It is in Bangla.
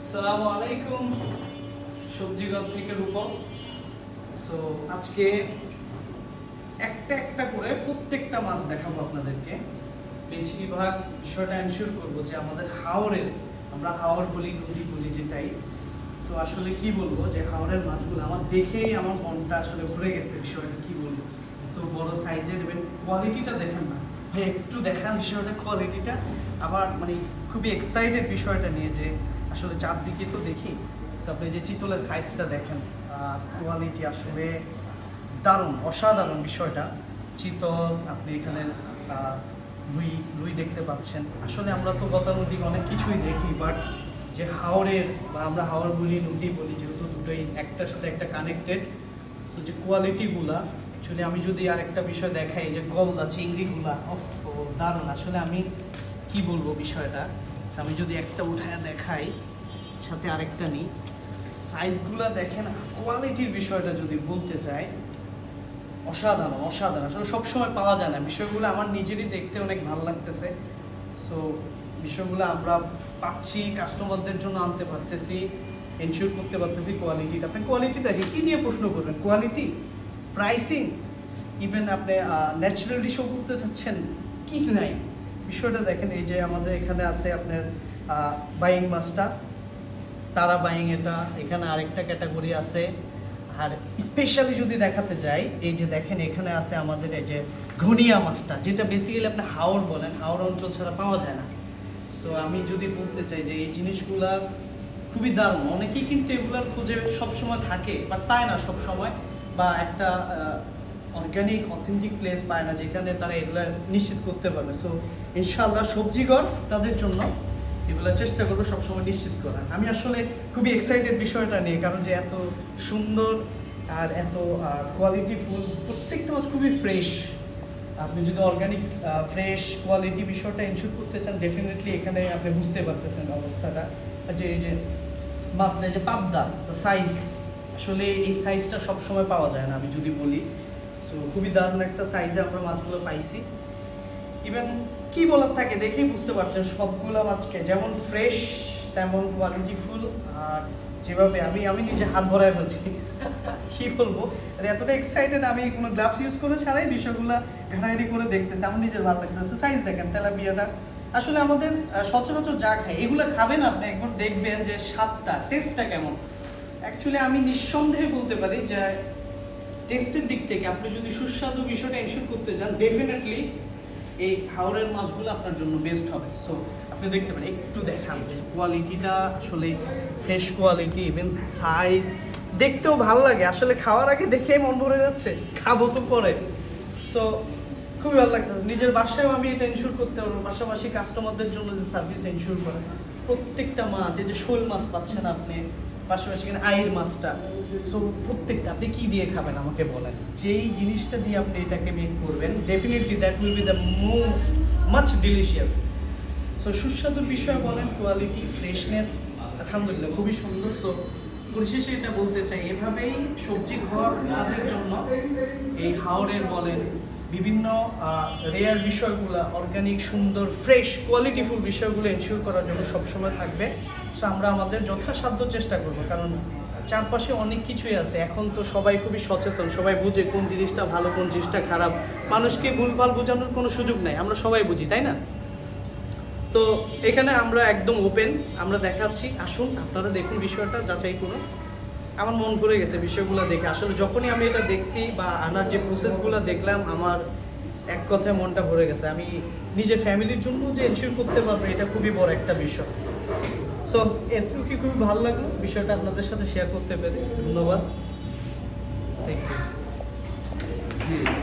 আসসালামু আলাইকুম সবজিগঞ্জ থেকে রূপম সো আজকে একটা একটা করে প্রত্যেকটা মাছ দেখাবো আপনাদেরকে। বেশিরভাগ বিষয়টা এনশিওর করব যে আমাদের হাওরের, আমরা হাওর বলি নদী বলি যেটাই। সো আসলে কি বলব যে হাওরের মাছগুলো আমার দেখেই আমার মনটা আসলে ভরে গেছে বিষয়টা কি বলব। তো বড় সাইজের কোয়ালিটিটা দেখেন না। একটু দেখান বিষয়টা কোয়ালিটিটা আবার মানে খুবই এক্সাইটেড বিষয়টা নিয়ে যে আসলে চারদিকে তো দেখি। আপনি যে চিতলের সাইজটা দেখেন কোয়ালিটি আসলে দারুণ, অসাধারণ বিষয়টা। চিতল, আপনি এখানে রুই রুই দেখতে পাচ্ছেন। আসলে আমরা তো গতানুগতিক অনেক কিছুই দেখি বাট যে হাওরের, বা আমরা হাওর বলি নদী বলি যেহেতু দুটোই একটার সাথে একটা কানেক্টেড সো যে কোয়ালিটিগুলা অ্যাকচুয়ালি আমি যদি আরেকটা বিষয় দেখাই যে গলদা চিংড়িগুলা ও, দারুণ। আসলে আমি কি বলব বিষয়টা? আমি যদি একটা উঠায় দেখাই, সাথে আরেকটা নিই। সাইজগুলা দেখেন কোয়ালিটির বিষয়টা যদি বলতে চাই, অসাধারণ অসাধারণ। আসলে সবসময় পাওয়া যায় না। বিষয়গুলো আমার নিজেরই দেখতে অনেক ভালো লাগতেছে। সো বিষয়গুলো আমরা পাচ্ছি কাস্টমারদের জন্য আনতে পারতেছি এনশিওর করতে পারতেছি কোয়ালিটিটা আপনি কোয়ালিটিটা কি নিয়ে প্রশ্ন করবেন? কোয়ালিটি প্রাইসিং ইভেন আপনি ন্যাচারালি শো করতে চাচ্ছেন, কি নাই? বিষয়টা দেখেন, এই যে আমাদের এখানে আছে আপনার বাইং মাছটা তারা বাইং এটা, এখানে আরেকটা ক্যাটাগরি আছে। আর স্পেশালি যদি দেখাতে যাই, এই যে দেখেন, এখানে আছে আমাদের এই যে ঘনিয়া মাছটা যেটা বেসিক্যালি আপনি হাওড় বলেন, হাওর অঞ্চল ছাড়া পাওয়া যায় না। সো আমি যদি বলতে চাই যে এই জিনিসগুলা খুবই দারুণ। অনেকেই কিন্তু এগুলার খোঁজে সবসময় থাকে বাট পায় না সবসময়। বা একটা অর্গানিক অথেন্টিক প্লেস পায় না, যেখানে তারা এগুলা নিশ্চিত করতে পারবে। সো ইনশাল্লাহ সবজিগর তাদের জন্য এগুলো চেষ্টা করব সবসময় নিশ্চিত করার। আমি আসলে খুবই এক্সাইটেড বিষয়টা নিয়ে, কারণ যে এত সুন্দর আর এত কোয়ালিটি ফুল প্রত্যেকটা মাছ খুবই ফ্রেশ আপনি যদি অর্গানিক ফ্রেশ কোয়ালিটি বিষয়টা ইনশিওর করতে চান ডেফিনেটলি এখানে আপনি বুঝতে পারতেছেন অবস্থাটা। যে, এই যে মাছটা যে পাবদা সাইজ আসলে এই সাইজটা সবসময় পাওয়া যায় না, আমি যদি বলি। সো খুবই দারুণ একটা সাইজে আমরা মাছগুলো পাইছি। ইভেন কি বলার থাকে, দেখেই বুঝতে পারছেন, সবগুলো মাছকে যেমন ফ্রেশ তেমন কোয়ালিটি ফুল আর যেভাবে আমি আমি নিজে হাত ভরায় ফেলছি কি বলব? আর এতটা এক্সাইটেড আমি কোনো গ্লাভস ইউজ করে ছাড়াই বিষয়গুলো ঘাটাঘাটি করে দেখতেছি, আমার নিজের ভালো লাগতেছে। সাইজ দেখেন, তেলাপিয়াটা। আসলে আমাদের সচরাচর যা খাই, এগুলো খাবেন আপনি, একবার দেখবেন যে স্বাদটা টেস্টটা কেমন। অ্যাকচুয়ালি আমি নিঃসন্দেহে বলতে পারি যে টেস্টের দিক থেকে আপনি যদি সুস্বাদু বিষয়টা এনশিওর করতে চান ডেফিনেটলি এই হাওড়ের মাছগুলো আপনার জন্য বেস্ট হবে। সো আপনি দেখতে পারেন, একটু দেখান কোয়ালিটিটা আসলে ফ্রেশ কোয়ালিটি ইভেন সাইজ দেখতেও ভালো লাগে। আসলে খাওয়ার আগে দেখেই মন ভরে যাচ্ছে, খাব তো পরে। সো খুবই ভালো লাগতেছে। নিজের বাসায়ও আমি এটা ইনশিওর করতে পারব। পাশাপাশি কাস্টমারদের জন্য যে সার্ভিস ইনশিওর করে। প্রত্যেকটা মাছ, এই যে শোল মাছ পাচ্ছেন আপনি পাশাপাশি এখানে আইর মাছটা। সো প্রত্যেকটা, আপনি কি দিয়ে খাবেন আমাকে বলেন। যেই জিনিসটা দিয়ে আপনি এটাকে মেক করবেন definitely that will be the most much delicious so সুস্বাদুর বিষয়ে বলেন কোয়ালিটি ফ্রেশনেস আলহামদুলিল্লাহ, খুবই সুন্দর। সো পরিশেষে এটা বলতে চাই, এভাবেই সবজি ঘর তাদের জন্য এই হাওড়ের বলেন বিভিন্ন রেয়ার বিষয়গুলো অর্গানিক সুন্দর ফ্রেশ কোয়ালিটিফুল বিষয়গুলো এনশিওর করার জন্য সবসময় থাকবে। সো আমরা আমাদের যথাসাধ্য চেষ্টা করব, কারণ চারপাশে অনেক কিছুই আছে। এখন তো সবাই খুবই সচেতন, সবাই বুঝে কোন জিনিসটা ভালো, কোন জিনিসটা খারাপ। মানুষকে ভুলভাল বোঝানোর কোনো সুযোগ নাই, আমরা সবাই বুঝি, তাই না? তো, এখানে আমরা একদম ওপেন আমরা দেখাচ্ছি। আসুন, আপনারা দেখুন বিষয়টা, যাচাই করুন। আমার মন করে গেছে বিষয়গুলো দেখে। আসলে যখনই আমি এটা দেখছি বা আনার যে প্রসেসগুলো দেখলাম, আমার এক কথায় মনটা ভরে গেছে। আমি নিজের ফ্যামিলির জন্য যে এনশিওর করতে পারব, এটা খুবই বড় একটা বিষয়। সো এতেও কি খুবই ভালো লাগল? বিষয়টা আপনাদের সাথে শেয়ার করতে পেরে ধন্যবাদ। Thank you